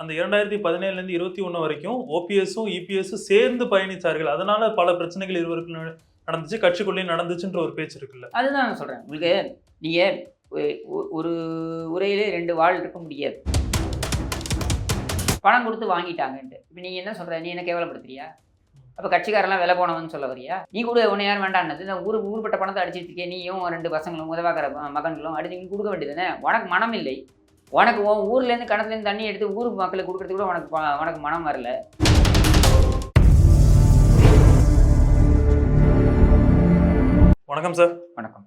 அந்த இரண்டாயிரத்தி பதினேழுல இருந்து இருபத்தி ஒன்று வரைக்கும் ஓபிஎஸும் இபிஎஸும் சேர்ந்து பயணித்தார்கள் அதனால பல பிரச்சனைகள் இருவருக்கு நடந்துச்சு. கட்சிக்குள்ளேயும் நடந்துச்சுன்ற ஒரு பேச்சு இருக்குல்ல. அதுதான் நான் சொல்கிறேன் உங்களுக்கு நீங்கள் ஒரு உரையிலே ரெண்டு வாழ் இருக்க முடியாது. பணம் கொடுத்து வாங்கிட்டாங்கன்ட்டு. இப்போ நீங்கள் என்ன சொல்கிற நீ என்ன கேவலப்படுத்துறியா? அப்போ கட்சிக்காரெல்லாம் விலை போனவன்னு சொல்ல வரியா? நீ கூட உன்னை யார் வேண்டான்னது இந்த ஊர் ஊர்பட்ட பணத்தை அடிச்சிட்டு இருக்கே. நீயும் ரெண்டு பசங்களும் உதவாக்கிற மகன்களும் அடிச்சு கொடுக்க வேண்டியதுதானே? உனக்கு மனம் இல்லை. உனக்கு உன் ஊர்லேருந்து கிணத்துலேருந்து தண்ணி எடுத்து ஊர் மக்களுக்கு கொடுக்கறதுக்கு கூட உனக்கு உனக்கு மனம் வரல. வணக்கம் சார் வணக்கம்.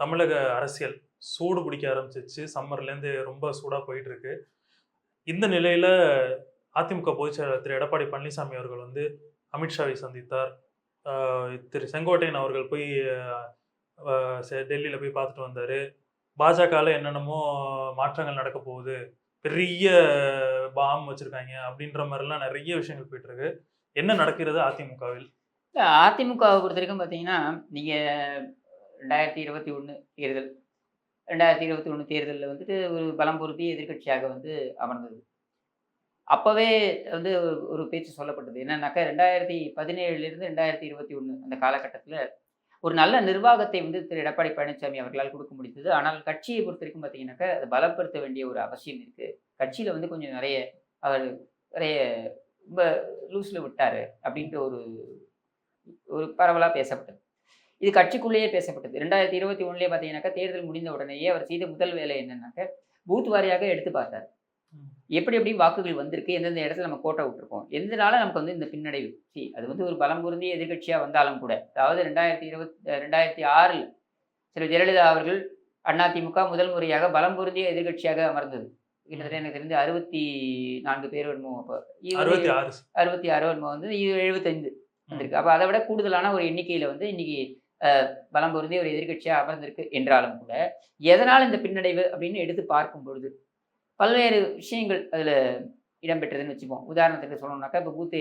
தமிழக அரசியல் சூடு பிடிக்க ஆரம்பிச்சிச்சு. சம்மர்லேருந்து ரொம்ப சூடாக போயிட்டு இருக்கு இந்த நிலையில அதிமுக பொதுச் செயலாளர் திரு. எடப்பாடி பழனிசாமி அவர்கள் வந்து அமித்ஷாவை சந்தித்தார். திரு. செங்கோட்டையன் அவர்கள் போய் டெல்லியில போய் பார்த்துட்டு வந்தாரு. பாஜகவில் என்னென்னமோ மாற்றங்கள் நடக்க போகுது. பெரிய பாம் வச்சுருக்காங்க அப்படின்ற மாதிரிலாம் நிறைய விஷயங்கள் போயிட்டுருக்கு. என்ன நடக்கிறது அதிமுகவில்? அதிமுகவை பொறுத்த வரைக்கும் பார்த்தீங்கன்னா நீங்கள் ரெண்டாயிரத்தி இருபத்தி ஒன்று தேர்தல் ரெண்டாயிரத்தி இருபத்தி ஒன்று தேர்தலில் வந்துட்டு ஒரு பலம் பொருத்தி எதிர்க்கட்சியாக வந்து அமர்ந்தது. அப்போவே வந்து ஒரு- ஒரு பேச்சு சொல்லப்பட்டது. என்னன்னாக்கா ரெண்டாயிரத்தி பதினேழுலேருந்து ரெண்டாயிரத்தி இருபத்தி ஒன்று அந்த காலகட்டத்தில் ஒரு நல்ல நிர்வாகத்தை வந்து திரு. எடப்பாடி பழனிசாமி அவர்களால் கொடுக்க முடிந்தது. ஆனால் கட்சியை பொறுத்த வரைக்கும் பார்த்தீங்கன்னாக்கா அதை பலப்படுத்த வேண்டிய ஒரு அவசியம் இருக்குது கட்சியில் வந்து கொஞ்சம் நிறைய அவர் நிறைய ரொம்ப லூஸில் விட்டார் அப்படின்ற ஒரு ஒரு பரவலாக பேசப்பட்டது. இது கட்சிக்குள்ளேயே பேசப்பட்டது. ரெண்டாயிரத்தி இருபத்தி ஒன்றுலேயே பார்த்தீங்கன்னாக்கா தேர்தல் முடிந்த உடனேயே அவர் செய்த முதல் வேலை என்னன்னாக்க பூத் வாரியாக எடுத்து பார்த்தார். எப்படி எப்படி வாக்குகள் வந்திருக்கு எந்தெந்த இடத்துல நம்ம கோட்டை விட்டுருக்கோம் எந்தனால நமக்கு வந்து இந்த பின்னடைவு? சி அது வந்து ஒரு பலம் பொருந்திய எதிர்க்கட்சியாக வந்தாலும் கூட. அதாவது ரெண்டாயிரத்தி இருபத்தி ரெண்டாயிரத்தி ஆறில் திரு ஜெயலலிதா அவர்கள் அதிமுக முதல் முறையாக பலம் பொருந்திய எதிர்க்கட்சியாக அமர்ந்தது. கிட்டத்தட்ட எனக்கு தெரிஞ்சு அறுபத்தி நான்கு பேர் வருமோ அப்போ அறுபத்தி ஆறு. வருமோ வந்து இது எழுபத்தைந்து வந்திருக்கு. அப்போ அதை விட கூடுதலான ஒரு எண்ணிக்கையில் வந்து இன்னைக்கு பலம் பொருந்திய ஒரு எதிர்க்கட்சியாக அமர்ந்திருக்கு என்றாலும் கூட எதனால் இந்த பின்னடைவு அப்படின்னு எடுத்து பார்க்கும் பொழுது பல்வேறு விஷயங்கள் அதில் இடம்பெற்றதுன்னு வச்சுப்போம். உதாரணத்துக்கு சொல்லணும்னாக்கா இப்போ பூத்து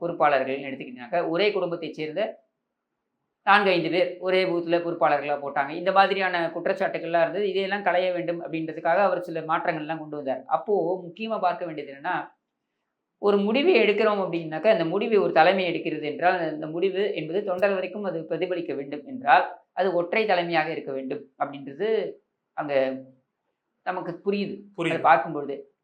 பொறுப்பாளர்கள்னு எடுத்துக்கிட்டிங்கனாக்கா ஒரே குடும்பத்தைச் சேர்ந்த நான்கு ஐந்து பேர் ஒரே பூத்தில் பொறுப்பாளர்களாக போட்டாங்க. இந்த மாதிரியான குற்றச்சாட்டுகள்லாம் இருந்தது. இதையெல்லாம் களைய வேண்டும் அப்படின்றதுக்காக அவர் சில மாற்றங்கள்லாம் கொண்டு வந்தார். அப்போது முக்கியமாக பார்க்க வேண்டியது என்னன்னா ஒரு முடிவை எடுக்கிறோம் அப்படின்னாக்கா அந்த முடிவை ஒரு தலைமை எடுக்கிறது என்றால் அந்த முடிவு என்பது தொண்டர் வரைக்கும் அது பிரதிபலிக்க வேண்டும் என்றால் அது ஒற்றை தலைமையாக இருக்க வேண்டும் அப்படின்றது அங்கே நமக்கு புரியுது. புரியுது. பார்க்கும்பொழுது.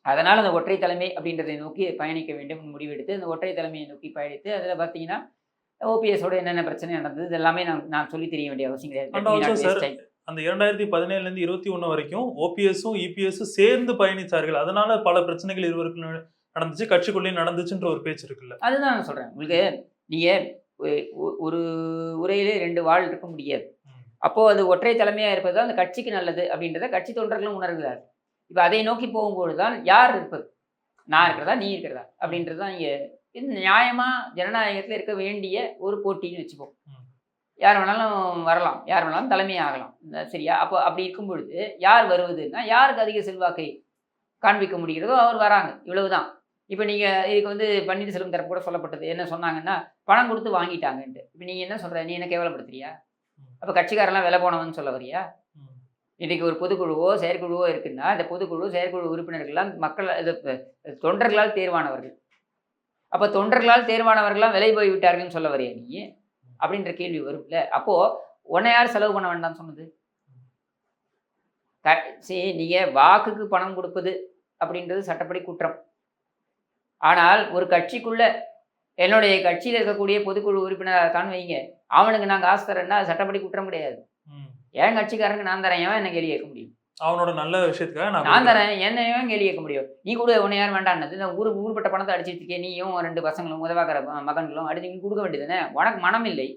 அதனால் அந்த ஒற்றை தலைமை அப்படின்றதை நோக்கி பயணிக்க வேண்டும் முடிவெடுத்து அந்த ஒற்றை தலைமையை நோக்கி பயணித்து அதில் பார்த்தீங்கன்னா ஓபிஎஸோட என்னென்ன பிரச்சனை நடந்தது இது எல்லாமே நான் நான் சொல்லி தெரிய வேண்டிய அவசியம் கிடையாது. அந்த இரண்டாயிரத்தி பதினேழுல இருந்து இருபத்தி ஒண்ணு வரைக்கும் ஓபிஎஸும் இபிஎஸும் சேர்ந்து பயணிச்சார்கள் அதனால பல பிரச்சனைகள் இருவருக்கு நட- நடந்துச்சு கட்சிக்குள்ளேயும் நடந்துச்சுன்ற ஒரு பேச்சு இருக்குல்ல. அதுதான் நான் சொல்கிறேன் உங்களுக்கு நீங்கள் ஒரு உரையிலே ரெண்டு வாழ் இருக்க முடியாது. அப்போது அது ஒற்றை தலைமையாக இருப்பது தான் அந்த கட்சிக்கு நல்லது அப்படின்றத கட்சி தொண்டர்களும் உணர்கிறார் இப்போ அதை நோக்கி போகும்போது தான் யார் இருப்பது? நான் இருக்கிறதா நீ இருக்கிறதா? அப்படின்றது தான் இங்கே இது நியாயமாக ஜனநாயகத்தில் இருக்க வேண்டிய ஒரு போட்டின்னு வச்சுப்போம். யார் வேணாலும் வரலாம் யார் வேணாலும் தலைமை ஆகலாம். சரியா? அப்போ அப்படி இருக்கும் பொழுது யார் வருவதுன்னா யாருக்கு அதிக செல்வாக்கை காண்பிக்க முடிகிறதோ அவர் வராங்க. இவ்வளவுதான். இப்போ நீங்கள் இதுக்கு வந்து பன்னீர்செல்வம் தரப்பு கூட சொல்லப்பட்டது. என்ன சொன்னாங்கன்னா பணம் கொடுத்து வாங்கிட்டாங்கன்ட்டு. இப்போ நீங்கள் என்ன சொல்கிற நீ என்ன கேவலப்படுத்துறியா. அப்போ கட்சிக்காரெல்லாம் விலை போனவன்னு சொல்ல வரியா. இன்றைக்கு ஒரு பொதுக்குழுவோ செயற்குழுவோ இருக்குன்னா இந்த பொதுக்குழு செயற்குழு உறுப்பினர்கள்லாம் மக்கள் இது தொண்டர்களால் தேர்வானவர்கள். அப்போ தொண்டர்களால் தேர்வானவர்கள்லாம் விலை போய் விட்டார்கள்னு சொல்ல வரியா நீ? அப்படின்ற கேள்வி வரும்ல. அப்போது உன்னை யார் செலவு பண்ண வேண்டாம்னு சொன்னது? க சரி நீங்கள் வாக்குக்கு பணம் கொடுப்பது அப்படின்றது சட்டப்படி குற்றம். ஆனால் ஒரு கட்சிக்குள்ள என்னுடைய கட்சியில் இருக்கக்கூடிய பொதுக்குழு உறுப்பினராக இருக்கான்னு வைங்க. அவனுக்கு நான் காசு தரேன்னா சட்டப்படி குற்றம் கிடையாது. ம். என் கட்சிக்காரங்க நான் தரேன் எவன் என்ன கேள்வி கேட்க முடியும்? அவனோட நல்ல விஷயத்துக்காக நான் நான் தரேன் என்ன எவன் கேள்வி கேட்க முடியும்? நீ கூட உன்னை யார் வேண்டான்னது இந்த ஊர் ஊர்பட்ட பணத்தை அடிச்சிட்டு இருக்கே நீயும் ரெண்டு பசங்களும் உதவாக்கிற மகன்களும் அடிச்சு நீ கொடுக்க வேண்டியதுதானே? உனக்கு மனம் இல்லை.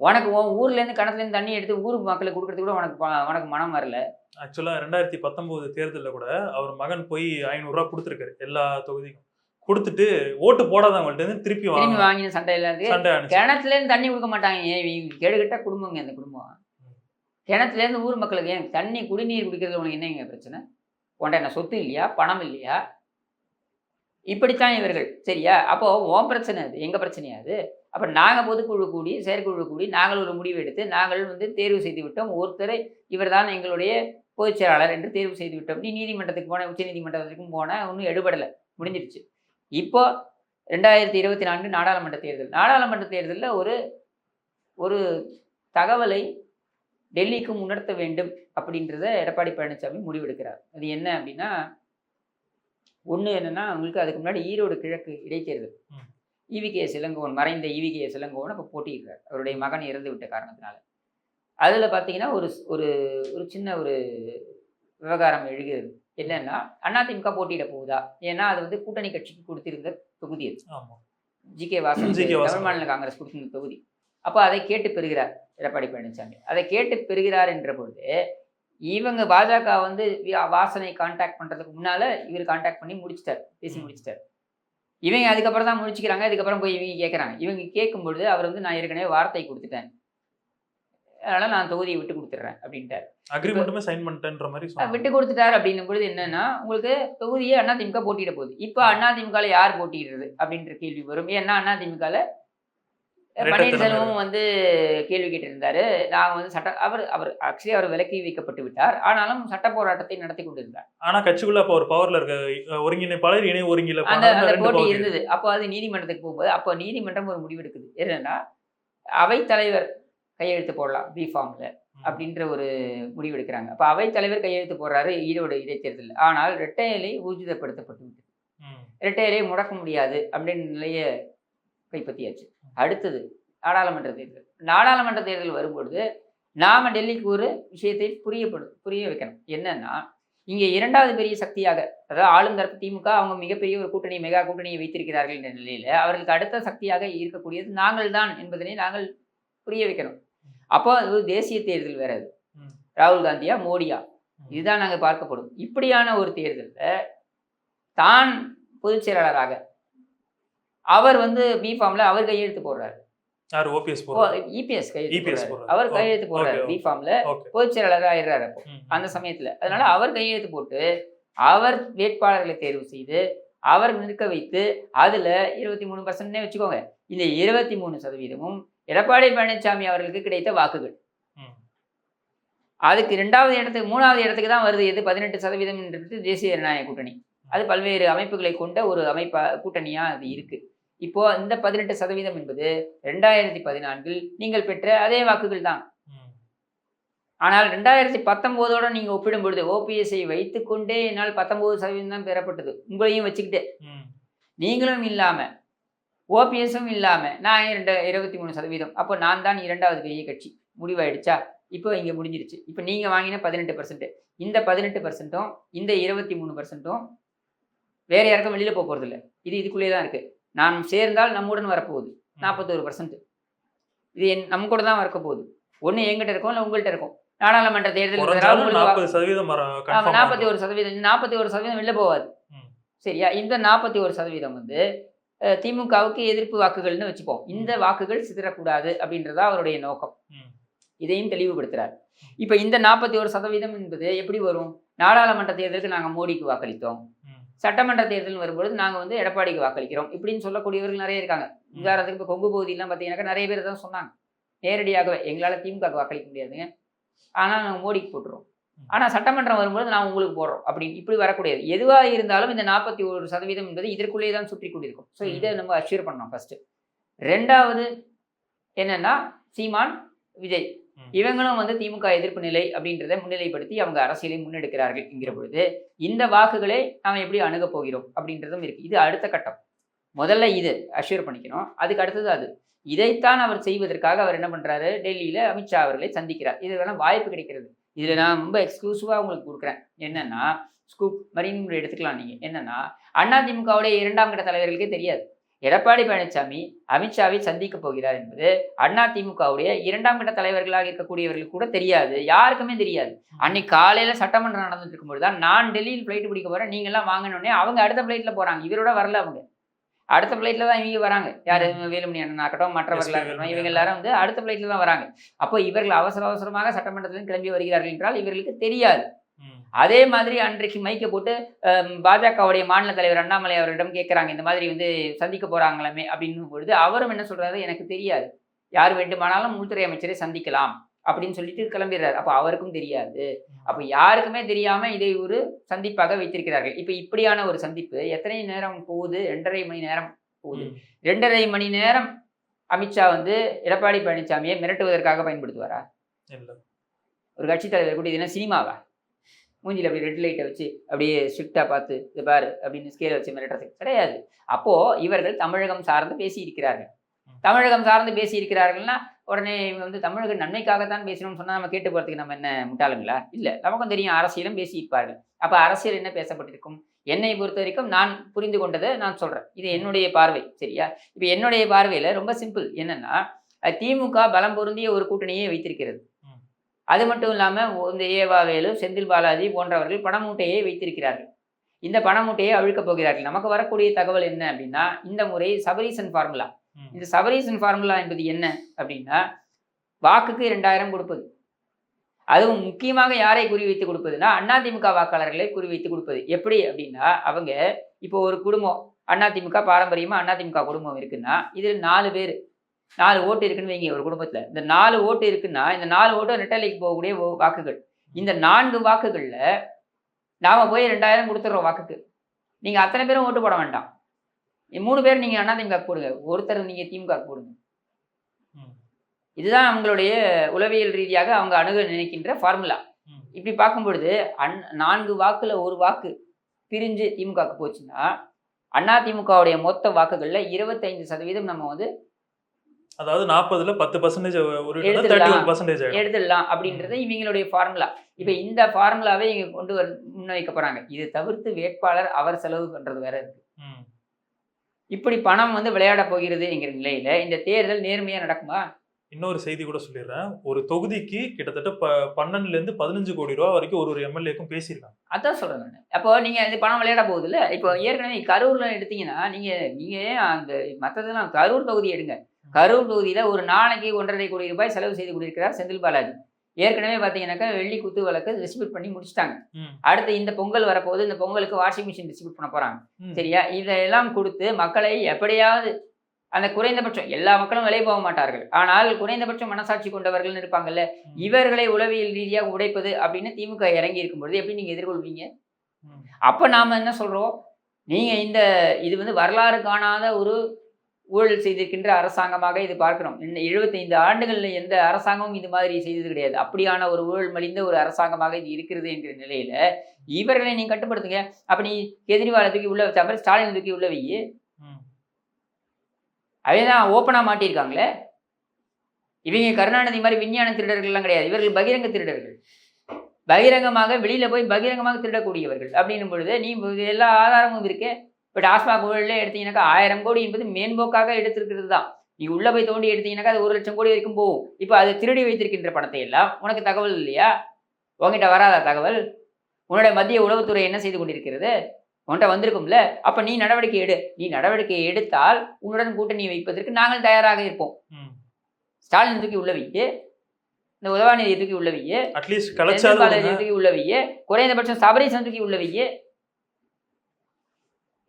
உனக்கு உன் ஊர்லேருந்து கிணத்துலேருந்து தண்ணி எடுத்து ஊர் மக்களுக்கு கொடுக்கறதுக்கு கூட உனக்கு உனக்கு மனம் வரல. ஆக்சுவலா ரெண்டாயிரத்தி பத்தொன்பது தேர்தலில் கூட அவர் மகன் போய் ஐநூறு ரூபாய் கொடுத்துருக்காரு எல்லா தொகுதிக்கும். கொடுத்துட்டு ஓட்டு போடாதவங்கள்ட்ட இருந்து திருப்பி வாங்கின சண்டை இல்லாது. அனுப்பிச்சு. கிணத்துலேருந்து தண்ணி கொடுக்க மாட்டாங்க. ஏன் கேடுகட்ட குடும்பங்க அந்த குடும்பம். கிணத்துலேருந்து ஊர் மக்களுக்கு ஏன் தண்ணி குடிநீர் குடிக்கிறது உனக்கு என்னங்க பிரச்சனை? உன்ட என்ன சொத்து இல்லையா? பணம் இல்லையா? இப்படித்தான் இவர்கள். சரியா? அப்போ உன் பிரச்சனை அது எங்க பிரச்சனையா அது? அப்போ நாங்கள் பொதுக்குழு கூடி செயற்குழு கூடி நாங்கள் ஒரு முடிவு எடுத்து நாங்கள் வந்து தேர்வு செய்து விட்டோம். ஒருத்தரை இவர்தான் எங்களுடைய பொதுச் செயலாளர் என்று தேர்வு செய்து விட்டோம். நீ நீதிமன்றத்துக்கு போன உச்ச நீதிமன்றத்துக்கும் போன ஒன்றும் எடுபடலை. முடிஞ்சிருச்சு. இப்போ ரெண்டாயிரத்தி இருபத்தி நான்கு நாடாளுமன்ற தேர்தல். நாடாளுமன்ற தேர்தலில் ஒரு ஒரு தகவலை டெல்லிக்கு உணர்த்த வேண்டும் அப்படின்றத எடப்பாடி பழனிசாமி முடிவெடுக்கிறார். அது என்ன அப்படின்னா ஒன்று என்னன்னா உங்களுக்கு அதுக்கு முன்னாடி ஈரோடு கிழக்கு இடைத்தேர்தல். ஈவிகே இளங்கோவன் மறைந்த ஈவிகே இளங்கோவன் அப்போ போட்டியிடுறார். அவருடைய மகன் இறந்து விட்ட காரணத்தினால. அதில் பார்த்தீங்கன்னா ஒரு ஒரு ஒரு சின்ன ஒரு விவகாரம் எழுகிறது. என்னன்னா அதிமுக போட்டியிட போகுதா? ஏன்னா அது வந்து கூட்டணி கட்சிக்கு கொடுத்திருந்த தொகுதி அது. G K Vasan. தமிழ் மாநில காங்கிரஸ் கொடுத்திருந்த தொகுதி. அப்போ அதை கேட்டு பெறுகிறார் எடப்பாடி பழனிசாமி அதை கேட்டு பெறுகிறார் என்ற பொழுது இவங்க பாஜக வந்து வாசனை கான்டாக்ட் பண்றதுக்கு முன்னால இவர் கான்டாக்ட் பண்ணி முடிச்சிட்டார் பேசி. முடிச்சிட்டார். இவங்க அதுக்கப்புறம் தான் முடிச்சுக்கிறாங்க அதுக்கப்புறம் போய் இவங்க கேட்குறாங்க இவங்க கேட்கும் பொழுது அவர் வந்து நான் ஏற்கனவே வார்த்தை கொடுத்துட்டேன். அதனால நான் தொகுதியை விட்டு கொடுத்துட்றேன் அப்படின்ட்டார். அக்ரிமெண்ட்டுமே சைன் பண்ணிட்டேன்ற மாதிரி விட்டு கொடுத்துட்டார் அப்படின்னும் பொழுது என்னன்னா உங்களுக்கு தொகுதியே அதிமுக போட்டியிட போகுது. இப்போ அதிமுகல யார் போட்டியிடுறது? அப்படின்ற கேள்வி வரும். ஏன்னா அதிமுகல இரட்டை பன்னீர்செல்வமும் வந்து கேள்வி கேட்டிருந்தாரு. நான் வந்து சட்ட அவர் அவர் ஆக்சுவலி அவர் விலக்கி வைக்கப்பட்டு விட்டார். ஆனாலும் சட்ட போராட்டத்தை நடத்தி கொண்டிருந்தார். ஆனா கட்சிக்குள்ள அப்ப ஒரு பவர்ல இருக்க ஒருங்கிணைப்பாளர் இணை அந்த ஒருங்கிணைப்பாளர் அந்த ரெண்டு போட்டி இருந்தது. அப்போ அது நீதிமன்றத்துக்கு போகும்போது அப்போ நீதிமன்றம் ஒரு முடிவெடுக்குது. என்னன்னா அவைத்தலைவர் கையெழுத்து போடலாம் பி ஃபார்ம்ல. அப்படின்ற ஒரு முடிவு எடுக்கிறாங்க. அப்போ அவைத்தலைவர் கையெழுத்து போடுறாரு ஈரோடு இடைத்தேர்தலில். ஆனால் இரட்டை இலை ஊர்ஜிதப்படுத்தப்பட்டு விட்டது. இரட்டை இலையை முடக்க முடியாது அப்படின்ற நிலையை கைப்பற்றியாச்சு. அடுத்தது நாடாளுமன்ற தேர்தல். நாடாளுமன்ற தேர்தல் வரும்பொழுது நாம டெல்லிக்கு ஒரு விஷயத்தை புரியப்படு புரிய வைக்கணும். என்னன்னா இங்கே இரண்டாவது பெரிய சக்தியாக அதாவது ஆளும் தரப்பு திமுக அவங்க மிகப்பெரிய ஒரு கூட்டணி மெகா கூட்டணியை வைத்திருக்கிறார்கள் என்ற நிலையில அவர்களுக்கு அடுத்த சக்தியாக இருக்கக்கூடியது நாங்கள் தான் என்பதனை நாங்கள் புரிய வைக்கணும். அப்போ அது ஒரு தேசிய தேர்தல் வேற அது. ராகுல் காந்தியா மோடியா? இதுதான் நாங்கள் பார்க்கப்படும். இப்படியான ஒரு தேர்தலில் தான் பொதுச் செயலாளராக அவர் வந்து பி ஃபார்ம்ல அவர் கையெழுத்து போடுறாரு. யார்? ஓபிஎஸ் இபிஎஸ் கையெழுத்து போடுறாரு. போடுறாரு. அவர் கையெழுத்து போடுறாரு பி ஃபார்ம்ல பொதுச் செயலாளராக ஆயிடுறாரு அப்போ. அந்த சமயத்துல. அதனால அவர் கையெழுத்து போட்டு அவர் வேட்பாளர்களை தேர்வு செய்து அவர் நிற்க வைத்து அதுல இருபத்தி மூணு பர்சன்ட்னே வச்சுக்கோங்க. இந்த இருபத்தி மூணு சதவீதமும் எடப்பாடி பழனிசாமி அவர்களுக்கு கிடைத்த வாக்குகள். அதுக்கு ரெண்டாவது இடத்துக்கு மூணாவது இடத்துக்கு தான் வருது. எது? பதினெட்டு சதவீதம் என்றது தேசிய ஜனநாயக கூட்டணி. அது பல்வேறு அமைப்புகளை கொண்ட ஒரு அமைப்பா கூட்டணியா அது இருக்கு. இப்போ இந்த பதினெட்டு சதவீதம் என்பது ரெண்டாயிரத்தி பதினான்கில் நீங்கள் பெற்ற அதே வாக்குகள் தான். ஆனால் ரெண்டாயிரத்தி பத்தொம்போதோட நீங்கள் ஒப்பிடும் பொழுது ஓபிஎஸ்ஐ வைத்துக்கொண்டே என்னால் பத்தொம்போது சதவீதம் தான் பெறப்பட்டது. உங்களையும் வச்சுக்கிட்டு. நீங்களும் இல்லாமல் ஓபிஎஸும் இல்லாமல் நான் இரண்டு இருபத்தி மூணு சதவீதம். அப்போ நான் தான் இரண்டாவது பெரிய கட்சி. முடிவாயிடுச்சா? இப்போ இங்கே முடிஞ்சிருச்சு. இப்போ நீங்கள் வாங்கின பதினெட்டு பர்சன்ட் இந்த பதினெட்டு பர்சன்ட்டும் இந்த இருபத்தி மூணு பர்சன்ட்டும் வேற யாருக்கும் வெளியில் போக போகிறதில்ல இது இதுக்குள்ளே தான் இருக்குது நாம் சேர்ந்தால் நம்முடன் வரப்போகுது. நாற்பத்தோரு பர்சன்ட் இது என் நம்ம கூட தான் இருக்க போகுது. ஒன்று எங்கிட்ட இருக்கும் இல்லை உங்கள்கிட்ட இருக்கும். நாடாளுமன்ற தேர்தல் நாற்பத்தி. ஒரு சதவீதம் நாற்பத்தி ஒரு சதவீதம். வெளில போகாது ம். சரியா? இந்த நாற்பத்தி ஒரு சதவீதம் வந்து திமுகவுக்கு எதிர்ப்பு வாக்குகள்னு வச்சுப்போம். இந்த வாக்குகள் சிதறக்கூடாது அப்படின்றதா அவருடைய நோக்கம். இதையும் தெளிவுபடுத்துறார். இப்போ இந்த நாற்பத்தி ஒரு சதவீதம் என்பது எப்படி வரும்? நாடாளுமன்ற தேர்தலுக்கு நாங்கள் மோடிக்கு வாக்களித்தோம். சட்டமன்ற தேர்தல் வரும்பொழுது நாங்கள் வந்து எடப்பாடிக்கு வாக்களிக்கிறோம். இப்படின்னு சொல்லக்கூடியவர்கள் நிறைய இருக்காங்க. உதாரணத்துக்கு இப்போ கொங்கு பகுதியெல்லாம் பார்த்தீங்கன்னாக்கா நிறைய பேர் தான் சொன்னாங்க. நேரடியாகவே எங்களால் திமுக வாக்களிக்க முடியாதுங்க. ஆனால் நாங்கள் மோடிக்கு போட்டுருவோம். ஆனால் சட்டமன்றம் வரும்போது நான் உங்களுக்கு போடுறோம். அப்படின்னு இப்படி வரக்கூடியது. எதுவாக இருந்தாலும் இந்த நாற்பத்தி ஒரு சதவீதம் என்பது இதற்குள்ளேயே தான் சுற்றி கொண்டிருக்கும். ஸோ. இதை நம்ம அஷ்யூர் பண்ணோம் ஃபர்ஸ்ட் ரெண்டாவது என்னன்னா சீமான் விஜய். இவங்களும் வந்து திமுக எதிர்ப்பு நிலை அப்படின்றத முன்னிலைப்படுத்தி அவங்க அரசியலை முன்னெடுக்கிறார்கள் என்கிற பொழுது இந்த வாக்குகளை நாம் எப்படி அணுகப் போகிறோம் அப்படின்றதும் இருக்கு. இது அடுத்த கட்டம். முதல்ல இது அஷ்யூர் பண்ணிக்கணும். அதுக்கு அடுத்தது அது. இதைத்தான் அவர் செய்வதற்காக அவர் என்ன பண்றாரு? டெல்லியில அமித்ஷா அவர்களை சந்திக்கிறார். இது வேணா வாய்ப்பு கிடைக்கிறது. இதில் நான் ரொம்ப எக்ஸ்க்ளூசிவாக உங்களுக்கு கொடுக்குறேன். என்னென்னா ஸ்கூப் மரின் எடுத்துக்கலாம் நீங்கள் என்னென்னா அதிமுகவுடைய இரண்டாம் கட்ட தலைவர்களுக்கே தெரியாது. எடப்பாடி பழனிசாமி அமித்ஷாவை சந்திக்க போகிறார் என்பது அதிமுகவுடைய இரண்டாம் கட்ட தலைவர்களாக இருக்கக்கூடியவர்களுக்கு கூட தெரியாது. யாருக்குமே தெரியாது. அன்னைக்கு காலையில் சட்டமன்றம் நடந்துட்டு இருக்கும்போது தான் நான் டெல்லியில் ஃப்ளைட் பிடிக்க போகிறேன் நீங்கள்லாம் வாங்கினோடனே அவங்க அடுத்த ஃப்ளைட்டில் போகிறாங்க இவரோட வரல அவங்க. அடுத்த ஃப்ளைட்ல தான் இவங்க வராங்க. யாரு? வேலுமணி அண்ணன் ஆகட்டும் மற்றவர்களாக எஸ் பி இருக்கட்டும் வேலுமணி இவங்க எல்லாரும் வந்து அடுத்த ஃப்ளைட்ல தான் வராங்க. அப்போ இவர்கள் அவசர அவசரமாக சட்டமன்றத்திலும் கிளம்பி வருகிறார்கள் என்றால் இவர்களுக்கு தெரியாது. அதே மாதிரி அன்றைக்கு மைக்க போட்டு பாஜகவுடைய மாநில தலைவர் அண்ணாமலை அவரிடம் கேட்குறாங்க இந்த மாதிரி வந்து சந்திக்க போறாங்களாமே அப்படின்னும் பொழுது அவரும் என்ன சொல்றாரு? எனக்கு தெரியாது. யார் வேண்டுமானாலும் உள்துறை அமைச்சரை சந்திக்கலாம். அப்படின்னு சொல்லிட்டு கிளம்பிடுறாரு. அப்போ அவருக்கும் தெரியாது. அப்போ யாருக்குமே தெரியாம இதை ஒரு சந்திப்பாக வைத்திருக்கிறார்கள். இப்போ இப்படியான ஒரு சந்திப்பு எத்தனை நேரம் போகுது? ரெண்டரை மணி நேரம் போகுது. ரெண்டரை மணி நேரம் அமித்ஷா வந்து எடப்பாடி பழனிசாமியை மிரட்டுவதற்காக பயன்படுத்துவாரா? ஒரு கட்சி தலைவர் கூட இதெல்லாம் சினிமாவா? மூஞ்சில அப்படி ரெட் லைட்டை வச்சு அப்படியே ஸ்ட்ரிக்டாக பார்த்து இது பாரு அப்படின்னு ஸ்கேல வச்சு மிரட்டுறதுக்கு கிடையாது. அப்போ இவர்கள் தமிழகம் சார்ந்து பேசி இருக்கிறார்கள் ம். தமிழகம் சார்ந்து பேசி இருக்கிறார்கள்னா உடனே இவங்க வந்து தமிழக நன்மைக்காகத்தான் பேசணும்னு சொன்னா நம்ம கேட்டு போறதுக்கு நம்ம என்ன முட்டாளுங்களா? இல்ல நமக்கும் தெரியும் அரசியலும் பேசி இருப்பார்கள் அப்ப அரசியல் என்ன பேசப்பட்டிருக்கும்? என்னை பொறுத்த வரைக்கும் நான் புரிந்து கொண்டதை நான் சொல்றேன். இது என்னுடைய பார்வை சரியா? இப்போ என்னுடைய பார்வையில ரொம்ப சிம்பிள். என்னன்னா திமுக பலம் பொருந்திய ஒரு கூட்டணியை வைத்திருக்கிறது. அது மட்டும் இல்லாம இந்த ஏவாவேலு செந்தில் பாலாஜி போன்றவர்கள் பணமூட்டையை வைத்திருக்கிறார்கள். இந்த பணமூட்டையை அழுக்கப் போகிறார்கள். நமக்கு வரக்கூடிய தகவல் என்ன அப்படின்னா இந்த முறை சபரீசன் ஃபார்முலா. இந்த சபரீசன் ஃபார்முலா என்பது என்ன அப்படின்னா வாக்குக்கு இரண்டாயிரம் கொடுப்பது. அதுவும் முக்கியமாக யாரை குறிவைத்து கொடுப்பதுன்னா அதிமுக வாக்காளர்களை குறிவைத்து கொடுப்பது. எப்படி அப்படின்னா அவங்க இப்போ ஒரு குடும்பம் அதிமுக பாரம்பரியமாக அதிமுக குடும்பம் இருக்குன்னா இதில் நாலு பேர் நாலு ஓட்டு இருக்குன்னு வைங்க ஒரு குடும்பத்தில். இந்த நாலு ஓட்டு இருக்குன்னா இந்த நாலு ஓட்டு ரெட்டலைக்கு போகக்கூடிய ஓ- வாக்குகள். இந்த நான்கு வாக்குகளில் நாம் போய் ரெண்டாயிரம் கொடுத்துட்றோம் வாக்குக்கு. நீங்க அத்தனை பேரும் ஓட்டு போட வேண்டாம். மூணு பேர் நீங்க அதிமுக போடுங்க. ஒருத்தர் நீங்க திமுக போடுங்க. இதுதான் அவங்களுடைய உளவியல் ரீதியாக அவங்க அணுக நினைக்கின்ற ஃபார்முலா. இப்படி பார்க்கும் பொழுது அன் நான்கு வாக்குல ஒரு வாக்கு பிரிஞ்சு திமுகவுக்கு போச்சுன்னா அண்ணா திமுகவுடைய மொத்த வாக்குகள்ல இருபத்தைந்து சதவீதம் நம்ம வந்து அதாவது நாற்பதுல பத்து பர்சன்டேஜ் ஒரு எடுத்துடலாம். எடுத்துடலாம் அப்படின்றது இவங்களுடைய ஃபார்முலா இப்போ இந்த ஃபார்முலாவை இங்க கொண்டு வர முன்வைக்க போறாங்க. இது தவிர்த்து வேட்பாளர் அவர் செலவு பண்றது வேற இருக்கு. இப்படி பணம் வந்து விளையாட போகிறது என்கிற நிலையில இந்த தேர்தல் நேர்மையா நடக்குமா? இன்னொரு செய்தி கூட சொல்லிடுறேன். ஒரு தொகுதிக்கு கிட்டத்தட்ட ப பன்னெண்டுல இருந்து பதினஞ்சு கோடி ரூபா வரைக்கும் ஒரு ஒரு எம்எல்ஏக்கும் பேசியிருக்காங்க. அதான் சொல்றேன் நான். அப்போ நீங்க இது பணம் விளையாட போகுது இல்ல இப்போ ஏற்கனவே கரூர்ல எடுத்தீங்கன்னா நீங்க நீங்க ஏன் அந்த மற்றதெல்லாம் கரூர் தொகுதி எடுங்க. கரூர் தொகுதியில ஒரு நாளைக்கு ஒன்றரை கோடி ரூபாய் செலவு செய்து கொண்டிருக்கிறார் செந்தில் பாலாஜி. ஏற்கனவே பார்த்தீங்கன்னாக்கா வெள்ளி குத்து வழக்கு டிஸ்ட்ரிபியூட் பண்ணி முடிச்சிட்டாங்க. அடுத்து இந்த பொங்கல் வரப்போகுது இந்த பொங்கலுக்கு வாஷிங் மிஷின் டிஸ்ட்ரிபியூட் பண்ண போறாங்க. சரியா இதெல்லாம் கொடுத்து மக்களை எப்படியாவது அந்த குறைந்தபட்சம் எல்லா மக்களும் விலை போக மாட்டார்கள் ஆனால் குறைந்தபட்சம் மனசாட்சி கொண்டவர்கள் இருப்பாங்கல்ல. இவர்களை உளவியல் ரீதியாக உடைப்பது அப்படின்னு திமுக இறங்கி இருக்கும் பொழுது எப்படி நீங்க எதிர்கொள்வீங்க. அப்ப நாம என்ன சொல்றோம் நீங்க இந்த இது வந்து வரலாறு காணாத ஒரு ஊழல் செய்திருக்கின்ற அரசாங்கமாக இது பார்க்கிறோம். இந்த 75 ஆண்டுகள்ல எந்த அரசாங்கமும் இது மாதிரி செய்தது கிடையாது. அப்படியான ஒரு ஊழல் மலிந்த ஒரு அரசாங்கமாக இது இருக்கிறது என்கிற நிலையில இவர்களை நீங்க கட்டுப்படுத்துங்க. அப்ப நீ கெஜ்ரிவாலை தூக்கி உள்ள வச்ச அப்புறம் ஸ்டாலின் தூக்கி உள்ள வை. ம். தான் ஓப்பனா மாட்டியிருக்காங்களே? இவங்க கருணாநிதி மாதிரி விஞ்ஞான திருடர்கள்லாம் கிடையாது. இவர்கள் பகிரங்க திருடர்கள். பகிரங்கமாக வெளியில போய் பகிரங்கமாக திருடக்கூடியவர்கள். அப்படின்னும் பொழுது நீ எல்லா ஆதாரமும் இருக்கே பட் டாஸ்மாக் ஊழலே எடுத்தீங்கன்னாக்கா ஆயிரம் கோடி என்பது மேம்போக்காக எடுத்திருக்கிறது தான் நீ உள்ள போய் தோண்டி எடுத்தீங்கன்னாக்கா அது ஒரு லட்சம் கோடி வரைக்கும் போகும். இப்போ அது திருடி வைத்திருக்கின்ற பணத்தை எல்லாம் உனக்கு தகவல் இல்லையா? உங்ககிட்ட வராதா தகவல்? உன்னோட மத்திய உளவுத்துறை என்ன செய்து கொண்டிருக்கிறது? உன்கிட்ட வந்திருக்கும்ல? அப்ப நீ நடவடிக்கை எடு. நீ நடவடிக்கை எடுத்தால் உன்னுடன் கூட்டணி வைப்பதற்கு நாங்கள் தயாராக இருப்போம். ஸ்டாலின் தூக்கி உள்ள வையே இந்த உதவாநிதியை தூக்கி உள்ள வையே அட்லீஸ்ட் தூக்கி உள்ள வையே குறைந்தபட்சம் சபரீசன் தூக்கி உள்ள வையே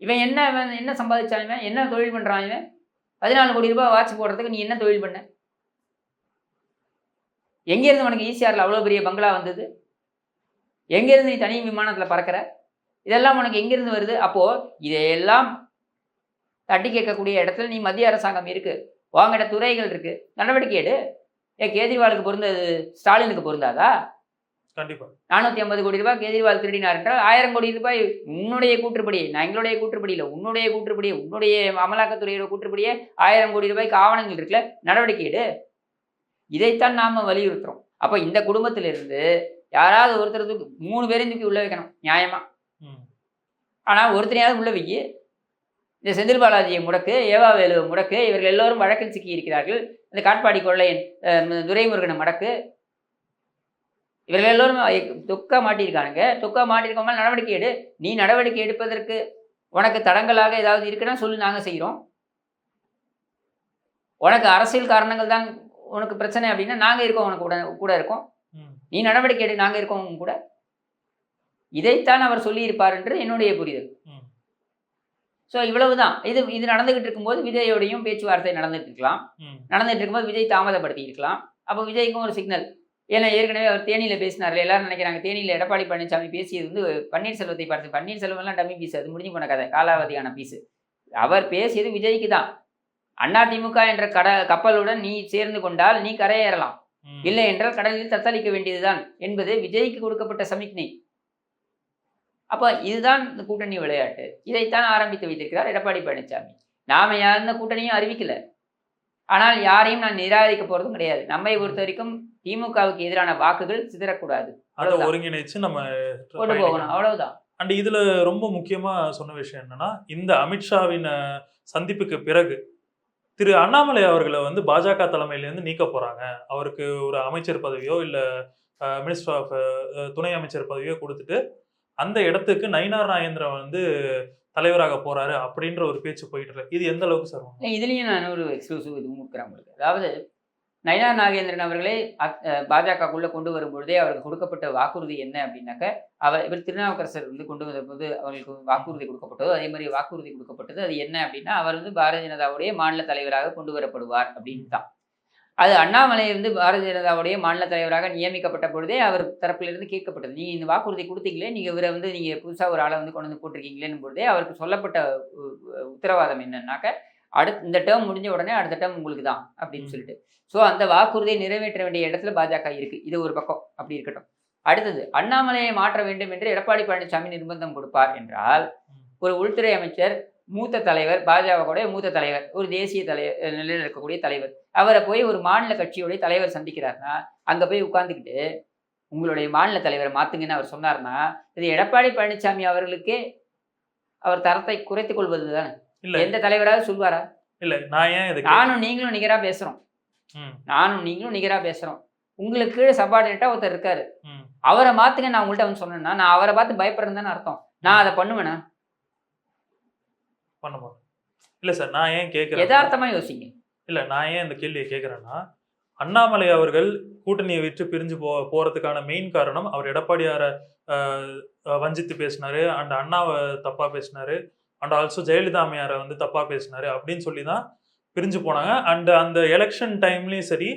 இவன் என்ன இவன் என்ன சம்பாதிச்சான் இவன்? என்ன தொழில் பண்ணுறான் இவன்? பதினாலு கோடி ரூபாய் வாட்ச் போடுறதுக்கு நீ என்ன தொழில் பண்ண? எங்கேருந்து உனக்கு ஈசிஆரில் அவ்வளோ பெரிய பங்களா வந்தது? எங்கேருந்து நீ தனி விமானத்தில் பறக்கிற? இதெல்லாம் உனக்கு எங்கேருந்து வருது? அப்போது இதையெல்லாம் தட்டி கேட்கக்கூடிய இடத்துல நீ மத்திய அரசாங்கம் இருக்குது வாங்கிட்ட துறைகள் இருக்குது நடவடிக்கை எடு. ஏன் கேஜ்ரிவாலுக்கு பொருந்தது ஸ்டாலினுக்கு பொருந்தாதா? கண்டிப்பா. நானூத்தி ஐம்பது கோடி ரூபாய் கேஜ்ரிவால் திருடினார் என்றால் ஆயிரம் கோடி ரூபாய் உன்னுடைய கூற்றுப்படி நான் எங்களுடைய கூற்றுப்படி இல்லை உன்னுடைய கூற்றுப்படி உன்னுடைய அமலாக்கத்துறையோட கூற்றுப்படியே ஆயிரம் கோடி ரூபாய்க்கு ஆவணங்கள் இருக்குல்ல நடவடிக்கை எடு. இதைத்தான் நாம வலியுறுத்துறோம். அப்ப இந்த குடும்பத்திலிருந்து யாராவது ஒருத்தர் தூக்கி மூணு பேரையும் தூக்கி உள்ள வைக்கணும் நியாயமா. ஆனா ஒருத்தனையாவது உள்ள வைக்கி இந்த செந்தில் பாலாஜியை முடக்கு ஏவா வேலு முடக்கு இவர்கள் எல்லோரும் வழக்கில் சிக்கி இருக்கிறார்கள் இந்த காட்பாடி கொள்ளையன் துரைமுருகனை மடக்கு இவர்கள் எல்லோரும் தொக்கா மாட்டியிருக்கானுங்க. தொக்கா மாட்டியிருக்கவங்க நடவடிக்கை எடு. நீ நடவடிக்கை எடுப்பதற்கு உனக்கு தடங்கலாக ஏதாவது இருக்குன்னா சொல்லு நாங்க செய்கிறோம் உனக்கு அரசியல் காரணங்கள் தான் உனக்கு பிரச்சனை அப்படின்னா நாங்க இருக்கோம் உனக்கு கூட கூட இருக்கோம். நீ நடவடிக்கை எடு நாங்க இருக்கோம் கூட. இதைத்தான் அவர் சொல்லியிருப்பார் என்று என்னுடைய புரிதல். ஸோ இவ்வளவுதான். இது இது நடந்துகிட்டு இருக்கும்போது விஜயோடையும் பேச்சுவார்த்தை நடந்துட்டு இருக்கலாம். நடந்துட்டு இருக்கும்போது விஜய் தாமதப்படுத்தி இருக்கலாம் அப்போ விஜய்க்கும் ஒரு சிக்னல் ஏன்னா ஏற்கனவே அவர் தேனியில பேசினார்ல எல்லாரும் நினைக்கிறாங்க தேனியில எடப்பாடி பழனிசாமி பேசியது வந்து பன்னீர்செல்வத்தை பார்த்து பன்னீர்செல்வம் எல்லாம் டம்மி பீஸ் அது முடிஞ்சு போன கதை காலாவதியான பீஸ். அவர் பேசியது விஜய்க்கு தான். அதிமுக என்ற கட கப்பலுடன் நீ சேர்ந்து கொண்டால் நீ கரையேறலாம். இல்லை என்றால் கடலில் தத்தளிக்க வேண்டியதுதான் என்பது விஜய்க்கு கொடுக்கப்பட்ட சமிக்ஞை. அப்ப இதுதான் இந்த கூட்டணி விளையாட்டு. இதைத்தான் ஆரம்பித்து வைத்திருக்கிறார் எடப்பாடி பழனிசாமி நாம யார் இந்த கூட்டணியும் அறிவிக்கல. ஆனால் யாரையும் நான் நிராகரிக்க போறதும் கிடையாது. நம்மை பொறுத்த வரைக்கும் திமுகவுக்கு எதிரான வாக்குகள் சிதறக்கூடாது. அதை. ஒருங்கிணைச்சு நம்ம கொண்டு போகணும். அவ்வளவுதான். அண்ட் இதுல ரொம்ப முக்கியமா சொன்ன விஷயம் என்னன்னா இந்த அமித்ஷாவின் சந்திப்புக்கு பிறகு திரு அண்ணாமலை அவர்களை வந்து பாஜக தலைமையில இருந்து நீக்க போறாங்க. அவருக்கு ஒரு அமைச்சர் பதவியோ இல்ல மினிஸ்டர் ஆஃப் துணை அமைச்சர் பதவியோ கொடுத்துட்டு அந்த இடத்துக்கு நயினார் நாகேந்திரன் வந்து தலைவராக போறாரு அப்படின்ற ஒரு பேச்சு போயிட்டு இருக்கு. இது எந்த அளவுக்கு சார் இதுலயும் நான் ஒரு எக்ஸ்க்ளூசிவ் இதுவும் கொடுக்குறேன் உங்களுக்கு. அதாவது நயனா நாகேந்திரன் அவர்களே பாஜகக்குள்ள கொண்டு வரும்பொழுதே அவருக்கு கொடுக்கப்பட்ட வாக்குறுதி என்ன அப்படின்னாக்க அவர் இவர் திருநாவுக்கரசர் வந்து கொண்டு வந்தபோது அவர்களுக்கு வாக்குறுதி கொடுக்கப்பட்டது அதே மாதிரி வாக்குறுதி கொடுக்கப்பட்டது அது என்ன அப்படின்னா அவர் வந்து பாரதிய ஜனதாவுடைய மாநில தலைவராக கொண்டு வரப்படுவார் அப்படின்னு தான் அது அண்ணாமலை வந்து பாரதிய ஜனதாவுடைய மாநில தலைவராக நியமிக்கப்பட்ட பொழுதே அவர் தரப்பிலிருந்து கேட்கப்பட்டது நீங்க இந்த வாக்குறுதி கொடுத்தீங்களே நீங்க இவரை வந்து நீங்க புதுசா ஒரு ஆளை வந்து கொண்டு வந்து போட்டிருக்கீங்களேன்னு பொழுதே அவருக்கு சொல்லப்பட்ட உத்தரவாதம் என்னன்னாக்க அடுத்த இந்த டேர்ம் முடிஞ்ச உடனே அடுத்த டேர்ம் உங்களுக்கு தான் அப்படின்னு. சொல்லிட்டு ஸோ அந்த வாக்குறுதியை நிறைவேற்ற வேண்டிய இடத்துல பாஜக இருக்கு இது ஒரு பக்கம் அப்படி இருக்கட்டும் அடுத்தது அண்ணாமலையை மாற்ற வேண்டும் என்று எடப்பாடி பழனிசாமி நிர்பந்தம் கொடுப்பார் என்றால். ஒரு உள்துறை அமைச்சர் மூத்த தலைவர் பாஜகவுடைய மூத்த தலைவர் ஒரு தேசிய தலைவர் நிலையில் இருக்கக்கூடிய தலைவர். அவரை போய் ஒரு மாநில கட்சியுடைய தலைவர் சந்திக்கிறார்னா அங்க போய் உட்கார்ந்துக்கிட்டு உங்களுடைய மாநில தலைவரை மாத்துங்கன்னு அவர் சொன்னார்னா இது எடப்பாடி பழனிசாமி அவர்களுக்கே அவர் தரத்தை குறைத்துக் கொள்வது தானே இல்ல. எந்த தலைவராவது சொல்வாரா? இல்ல நான் ஏன்? நானும் நீங்களும் நிகரா பேசுறோம். நானும் நீங்களும் நிகரா பேசுறோம். உங்களுக்கு கீழே சபார்டினேட்டா ஒருத்தர் இருக்காரு. அவரை மாத்துங்க நான் உங்கள்கிட்ட வந்து சொன்னேன்னா நான் அவரை பார்த்து பயப்படுறேன்னு தானே அர்த்தம். நான் அதை பண்ணுவேனா? பண்ண மாட்டேன். இல்ல சார் நான் ஏன் கேட்கிறேன் யதார்த்தமா யோசிங்க. இல்ல நான் ஏன் இந்த கேள்வியை கேட்குறேன்னா அண்ணாமலை அவர்கள் கூட்டணியை விட்டு பிரிஞ்சு போ போறதுக்கான மெயின் காரணம் அவர் எடப்பாடியாரை வஞ்சித்து பேசினாரு அண்ட் அண்ணாவை தப்பா பேசினாரு அண்ட் ஆல்சோ ஜெயலலிதா அம்மையாரை வந்து தப்பா பேசினாரு அப்படின்னு சொல்லி தான் பிரிஞ்சு போனாங்க. அண்ட் அந்த எலெக்ஷன் டைம்லயும் சரி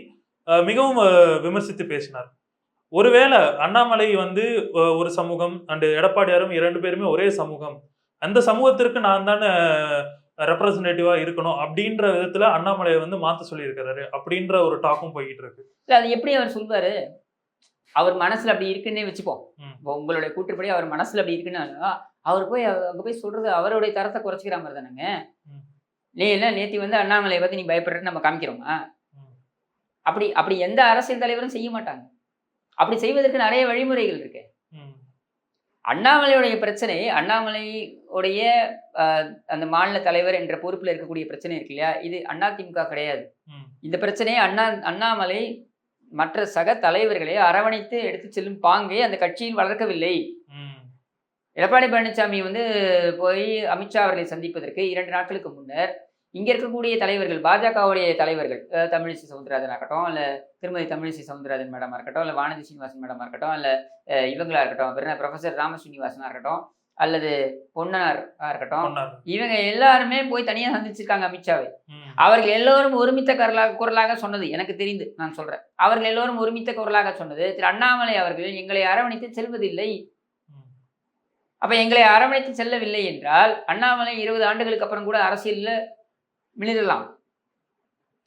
மிகவும் விமர்சித்து பேசினார். ஒருவேளை அண்ணாமலை வந்து ஒரு சமூகம் அண்ட் எடப்பாடியாரும் இரண்டு பேருமே ஒரே சமூகம் அந்த சமூகத்திற்கு நான் தானே ரெப்ரசன்டேட்டிவா இருக்கணும் அப்படின்ற விதத்துல அண்ணாமலையை வந்து மாத்த சொல்லியிருக்கிறாரு அப்படின்ற ஒரு டாக்கும் போய்கிட்டு இருக்கு இல்ல அது எப்படி அவர் சொல்வாரு? அவர் மனசுல அப்படி இருக்குன்னே வச்சுப்போம். உங்களுடைய கூற்றுப்படி அவர் மனசுல அப்படி இருக்குன்னு அவர் போய் அங்க போய் சொல்றது அவருடைய தரத்தை குறைச்சிக்கிற மாதிரி தானேங்க. நீ என்ன நேத்தி வந்து அண்ணாமலையை பத்தி நீ பயப்படுறன்னு நம்ம காமிக்கிறோமா. அப்படி அப்படி எந்த அரசியல் தலைவரும் செய்ய மாட்டாங்க. அப்படி செய்வதற்கு நிறைய வழிமுறைகள் இருக்கு. அண்ணாமலையுடைய பிரச்சனை அண்ணாமலையுடைய அந்த மாநில தலைவர் என்ற பொறுப்புல இருக்கக்கூடிய பிரச்சனை இருக்கு இல்லையா இது அதிமுக கிடையாது ம். இந்த பிரச்சனையை அண்ணா அண்ணாமலை மற்ற சக தலைவர்களை அரவணைத்து எடுத்து செல்லும் பாங்கை அந்த கட்சியில் வளர்க்கவில்லை. எடப்பாடி பழனிசாமி வந்து போய் அமித்ஷா அவர்களை சந்திப்பதற்கு இரண்டு நாட்களுக்கு முன்னர் இங்க இருக்கக்கூடிய தலைவர்கள் பாஜகவுடைய தலைவர்கள் தமிழிசை சவுந்தரராஜன் இருக்கட்டும் இல்ல திருமதி தமிழிசை சவுந்தரராஜன் மேடமா இருக்கட்டும் இல்ல வானதி சீனிவாசன் மேடமா இருக்கட்டும் இல்ல அஹ் இவங்களா இருக்கட்டும் வேற என்ன, ப்ரொஃபசர் ராம இருக்கட்டும் அல்லது பொன்னனார் இருக்கட்டும். இவங்க எல்லாருமே போய் தனியா சந்திச்சிருக்காங்க அமித்ஷாவை. அவர்கள் எல்லோரும் ஒருமித்த குரலாக குரலாக சொன்னது எனக்கு தெரிந்து நான் சொல்றேன் அவர்கள் எல்லோரும் ஒருமித்த குரலாக சொன்னது திரு அண்ணாமலை அவர்கள் எங்களை அரவணைத்து செல்வதில்லை. அப்ப எங்களை அரவணைத்து செல்லவில்லை என்றால் அண்ணாமலை இருபது ஆண்டுகளுக்கு அப்புறம் கூட அரசியல்ல மிளிரலாம்.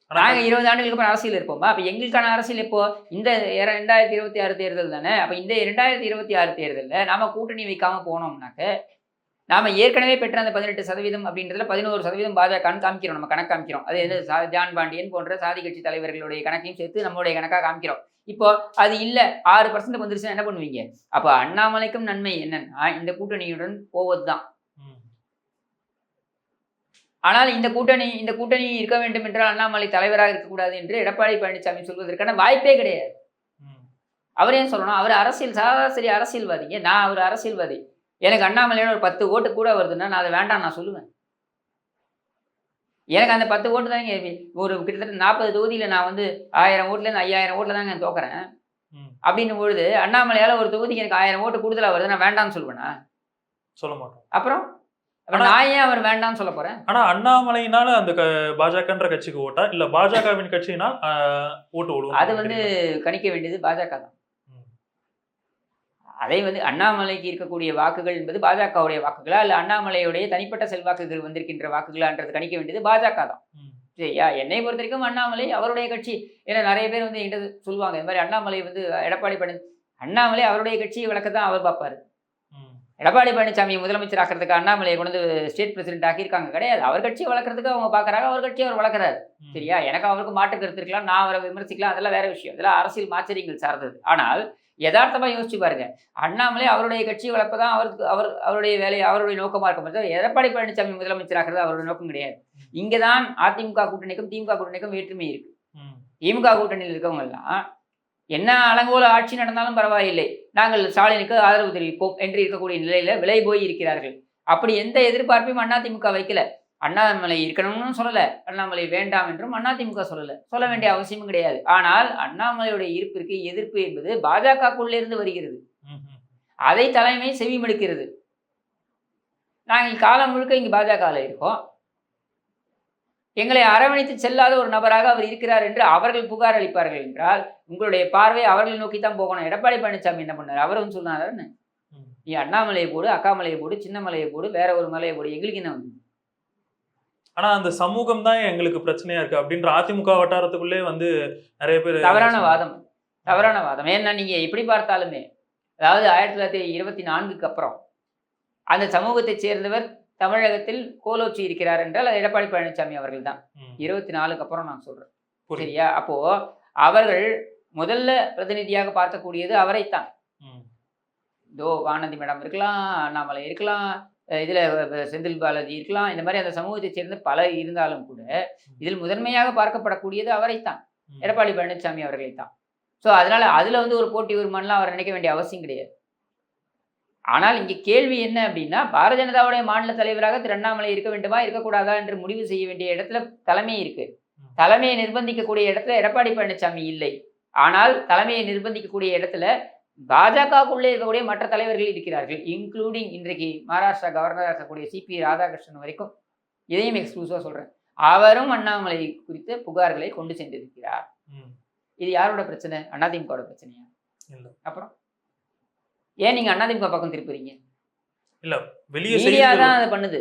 ஆனா நாங்க இருபது ஆண்டுகளுக்கு அப்புறம் அரசியல் இருப்போமா. அப்ப எங்களுக்கான அரசியல் எப்போ? இந்த ரெண்டாயிரத்தி இருபத்தி ஆறு தேர்தல் தானே? அப்ப இந்த ரெண்டாயிரத்தி இருபத்தி ஆறு தேர்தல்ல நாம கூட்டணி வைக்காம போனோம்னாக்க நாம ஏற்கனவே பெற்ற அந்த பதினெட்டு சதவீதம் அப்படின்றதுல பதினோரு சதவீதம் பாஜகன்னு காமிக்கிறோம். நம்ம கணக்கு காமிக்கிறோம். அது எது? சா- ஜான் பாண்டியன் போன்ற சாதி கட்சி தலைவர்களுடைய கணக்கையும் சேர்த்து நம்மளுடைய கணக்கா காமிக்கிறோம். இப்போ அது இல்ல. ஆறு பர்சன்ட் வந்துருச்சுன்னா என்ன பண்ணுவீங்க? அப்ப அண்ணாமலைக்கும் நன்மை என்னன்னா இந்த கூட்டணியுடன் போவதுதான். ம். ஆனால் இந்த கூட்டணி இந்த கூட்டணி இருக்க வேண்டும் என்றால் அண்ணாமலை தலைவராக இருக்கக்கூடாது என்று எடப்பாடி பழனிசாமி சொல்வதற்கான வாய்ப்பே கிடையாது. அவர் ஏன் சொல்லணும்? அவர் அரசியல் சராசரி அரசியல்வாதிங்க. நான் அவர் அரசியல்வாதி. எனக்கு அண்ணாமலையோட ஒரு பத்து ஓட்டு கூட வருதுன்னா நான் அதை வேண்டாம் நான் சொல்லுவேன். எனக்கு அந்த பத்து ஓட்டு தாங்க ஒரு கிட்டத்தட்ட நாற்பது தொகுதியில் நான் வந்து ஆயிரம் ஓட்டுலேருந்து ஐயாயிரம் ஓட்டில் தாங்க தோக்குறேன். ம். அப்படின்னும் பொழுது அண்ணாமலையால் ஒரு தொகுதிக்கு எனக்கு ஆயிரம் ஓட்டு கூடுதலாக வருது நான் வேண்டாம்னு சொல்லுவேனா? சொல்ல மாட்டோம். அப்புறம்? அப்ப நான் ஏன் அவர் வேண்டாம்னு சொல்ல போறேன் ஆனா அண்ணாமலையினால அந்த பாஜகன்ற கட்சிக்கு ஓட்டா இல்ல பாஜகவின் கட்சியினால் ஓட்டு ஓடுவோம் அது வந்து கணிக்க வேண்டியது பாஜக தான். அதை வந்து அண்ணாமலைக்கு இருக்கக்கூடிய வாக்குகள் என்பது பாஜகவுடைய வாக்குகளா இல்ல அண்ணாமலையுடைய தனிப்பட்ட செல்வாக்குகள் வந்திருக்கின்ற வாக்குகளான்றது கணிக்க வேண்டியது பாஜக தான். சரியா என்னை பொறுத்த வரைக்கும் அண்ணாமலை அவருடைய கட்சி ஏன்னா நிறைய பேர் வந்து என்கிட்ட சொல்லுவாங்க இந்த மாதிரி அண்ணாமலை வந்து எடப்பாடி பழனி அண்ணாமலை அவருடைய கட்சியை வழக்க தான் அவர் பார்ப்பாரு. எடப்பாடி பழனிசாமியை முதலமைச்சர் ஆக்கிறதுக்கு அண்ணாமலையை கொண்டு வந்து ஸ்டேட் பிரசிடென்ட் ஆக்கியிருக்காங்க. கிடையாது. அவர் கட்சியை வளர்க்கறதுக்கு அவங்க பார்க்கறாங்க. அவர் கட்சியை அவர் வளர்க்குறாரு. சரியா? எனக்கு அவருக்கு மாற்று கருத்து இருக்கலாம். நான் அவரை விமர்சிக்கலாம். அதெல்லாம் வேற விஷயம். இதெல்லாம் அரசியல் மாச்சரியங்கள் சார்ந்தது. ஆனால் யதார்த்தமா யோசிச்சு பாருங்க. அண்ணாமலை அவருடைய கட்சியை வளர்ப்பதான் அவருக்கு அவர் அவருடைய வேலை அவருடைய நோக்கமா இருக்கும். எடப்பாடி பழனிசாமி முதலமைச்சராகிறது அவருடைய நோக்கம் கிடையாது. இங்கதான் அதிமுக கூட்டணிக்கும் திமுக கூட்டணிக்கும் வேற்றுமை இருக்கு. திமுக கூட்டணியில் இருக்கவங்க எல்லாம் என்ன அலங்கோல ஆட்சி நடந்தாலும் பரவாயில்லை. நாங்கள் ஸ்டாலினுக்கு ஆதரவு தெரிவிப்போம் என்று இருக்கக்கூடிய நிலையில விலை போய் இருக்கிறார்கள். அப்படி எந்த எதிர்பார்ப்பையும் அதிமுக வைக்கல. அண்ணாமலை இருக்கணும்னு சொல்லல. அண்ணாமலை வேண்டாம் என்றும் அதிமுக சொல்லல. சொல்ல வேண்டிய அவசியமும் கிடையாது. ஆனால் அண்ணாமலையுடைய இருப்பிற்கு எதிர்ப்பு என்பது பாஜகக்குள்ளே இருந்து வருகிறது. அதை தலைமை செவிமடுக்கிறது. நாங்கள் காலம் முழுக்க இங்கு பாஜகவில் இருக்கோம். எங்களை அரவணைத்து செல்லாத ஒரு நபராக அவர் இருக்கிறார் என்று அவர்கள் புகார் அளிப்பார்கள் என்றால் உங்களுடைய பார்வை அவர்களை நோக்கி தான் போகணும். எடப்பாடி பழனிசாமி என்ன பண்ணார்? அவரும் சொன்னார் ம். நீ அண்ணாமலையை போடு அக்காமலையை போடு சின்ன மலையை போடு வேற ஒரு மலையை போடு. எங்களுக்கு என்ன வந்து? ஆனா அந்த சமூகம் தான் எங்களுக்கு பிரச்சனையா இருக்கு அப்படின்ற அதிமுக வட்டாரத்துக்குள்ளே வந்து நிறைய பேர் தவறான வாதம். தவறான வாதம். ஏன்னா நீங்க எப்படி பார்த்தாலுமே அதாவது ஆயிரத்தி தொள்ளாயிரத்தி இருபத்தி நான்குக்கு அப்புறம் அந்த சமூகத்தைச் சேர்ந்தவர் தமிழகத்தில் கோலோச்சி இருக்கிறார் என்றால் அது எடப்பாடி பழனிசாமி அவர்கள் தான். இருபத்தி நாலுக்கு அப்புறம் நான் சொல்றேன். சரியா அப்போ அவர்கள் முதல்ல பிரதிநிதியாக பார்க்கக்கூடியது அவரைத்தான். தோ வானதி மேடம் இருக்கலாம் அண்ணாமலை இருக்கலாம் இதுல செந்தில் பாலாஜி இருக்கலாம் இந்த மாதிரி அந்த சமூகத்தைச் சேர்ந்த பல இருந்தாலும் கூட இதில் முதன்மையாக பார்க்கப்படக்கூடியது அவரைத்தான். எடப்பாடி பழனிசாமி அவர்களை தான் ஸோ அதனால அதுல வந்து ஒரு போட்டி வருமானலாம் அவர் நினைக்க வேண்டிய அவசியம் கிடையாது ஆனால் இங்கே கேள்வி என்ன அப்படின்னா பாரதிய ஜனதாவுடைய மாநில தலைவராக திரு அண்ணாமலை இருக்க வேண்டுமா இருக்கக்கூடாதா என்று முடிவு செய்ய வேண்டிய இடத்துல தலைமை இருக்கு. தலைமையை நிர்பந்திக்கக்கூடிய இடத்துல எடப்பாடி பழனிசாமி இல்லை. ஆனால் தலைமையை நிர்பந்திக்கக்கூடிய இடத்துல பாஜகவுக்குள்ளே இருக்கக்கூடிய மற்ற தலைவர்கள் இருக்கிறார்கள் இன்க்ளூடிங் இன்றைக்கு மகாராஷ்டிரா கவர்னராக இருக்கக்கூடிய சிபி ராதாகிருஷ்ணன் வரைக்கும். இதையும் எக்ஸ்க்ளூசிவாக சொல்றேன். அவரும் அண்ணாமலை குறித்த புகார்களை கொண்டு சென்றிருக்கிறார். இது யாரோட பிரச்சனை? அதிமுகவோட பிரச்சனையா. அப்புறம்? ஏன் நீங்க அதிமுக பக்கம் திருப்புறீங்க? வெளியே மீடியா தான் அதை பண்ணுது.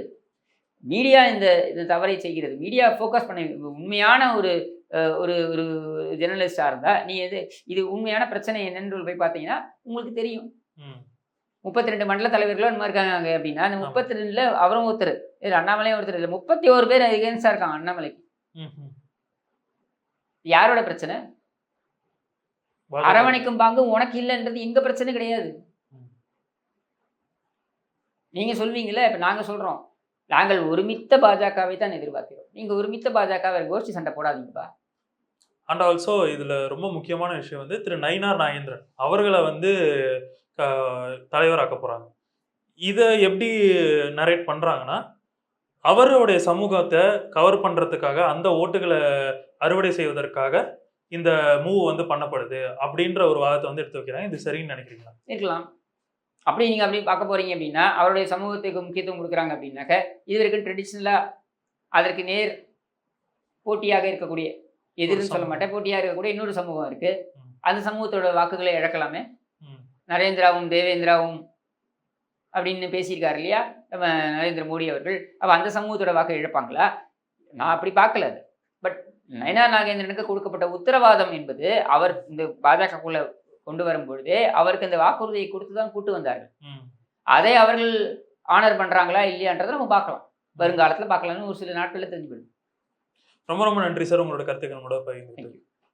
மீடியா இந்த இந்த தவறை செய்கிறது. மீடியா ஃபோக்கஸ் பண்ண உண்மையான ஒரு ஒரு ஒரு ஜெர்னலிஸ்டாக இருந்தா நீ எது இது உண்மையான பிரச்சனை என்னன்னு போய் பார்த்தீங்கன்னா உங்களுக்கு தெரியும். முப்பத்தி ரெண்டு மண்டல தலைவர்களும் இந்த மாதிரி இருக்காங்க அப்படின்னா அந்த. முப்பத்தி ரெண்டுல அவரும் ஒருத்தர். இது அண்ணாமலையும் ஒருத்தர் இல்லை. முப்பத்தி ஒரு பேர் எகேன்ஸ்டாக இருக்காங்க அண்ணாமலைக்கு. யாரோட பிரச்சனை. அரவணைக்கும் பாங்கு உனக்கு இல்லைன்றது எங்க பிரச்சனை கிடையாது. ம். நீங்க சொல்வீங்கல்ல இப்ப நாங்க சொல்றோம். நாங்கள் ஒருமித்த பாஜகவை தான் எதிர்பார்க்கிறோம். நீங்க ஒருமித்த பாஜகவை கோஷ்டி சண்டை போடாதீங்கப்பா. அண்ட் ஆல்சோ இதுல ரொம்ப முக்கியமான விஷயம் வந்து திரு நயினார் நாகேந்திரன். அவர்களை வந்து க- தலைவராக்க போறாங்க. இதை எப்படி நரேட் பண்றாங்கன்னா அவருடைய சமூகத்தை கவர் பண்றதுக்காக அந்த ஓட்டுகளை அறுவடை செய்வதற்காக இந்த மூவ் வந்து பண்ணப்படுது அப்படின்ற ஒரு வாதத்தை வந்து எடுத்து வைக்கிறாங்க. இது சரின்னு நினைக்கிறீங்களா? இருக்கலாம். அப்படி நீங்க அப்படி பார்க்க போறீங்க அப்படின்னா அவருடைய சமூகத்துக்கு முக்கியத்துவம் கொடுக்குறாங்க அப்படின்னாக்க இது வரைக்கும் ட்ரெடிஷ்னலா அதற்கு நேர் போட்டியாக இருக்கக்கூடிய எதிர்னு சொல்ல. மாட்டேன் போட்டியாக இருக்கக்கூடிய இன்னொரு சமூகம் இருக்கு ம். அந்த சமூகத்தோட வாக்குகளை இழக்கலாமே. நரேந்திராவும் தேவேந்திராவும் அப்படின்னு பேசியிருக்காரு இல்லையா நம்ம நரேந்திர மோடி அவர்கள் அப்போ அந்த சமூகத்தோட வாக்கை இழப்பாங்களா நான் அப்படி பார்க்கல அது பட் நயனா நாகேந்திரனுக்கு கொடுக்கப்பட்ட உத்தரவாதம் என்பது அவர் இந்த பாஜகக்குள்ள கொண்டு வரும் பொழுதே அவருக்கு இந்த வாக்குறுதியை கொடுத்து தான் கூட்டு வந்தார்கள். அதை அவர்கள் ஆனர் பண்றாங்களா இல்லையான்றதை நம்ம பார்க்கலாம். வருங்காலத்தில் பார்க்கலாம்னு ஒரு சில நாட்களில் தெரிஞ்சு போயிடும் ரொம்ப ரொம்ப நன்றி சார். உங்களோட கருத்துக்கள் நம்மளோட பகிர்ந்து.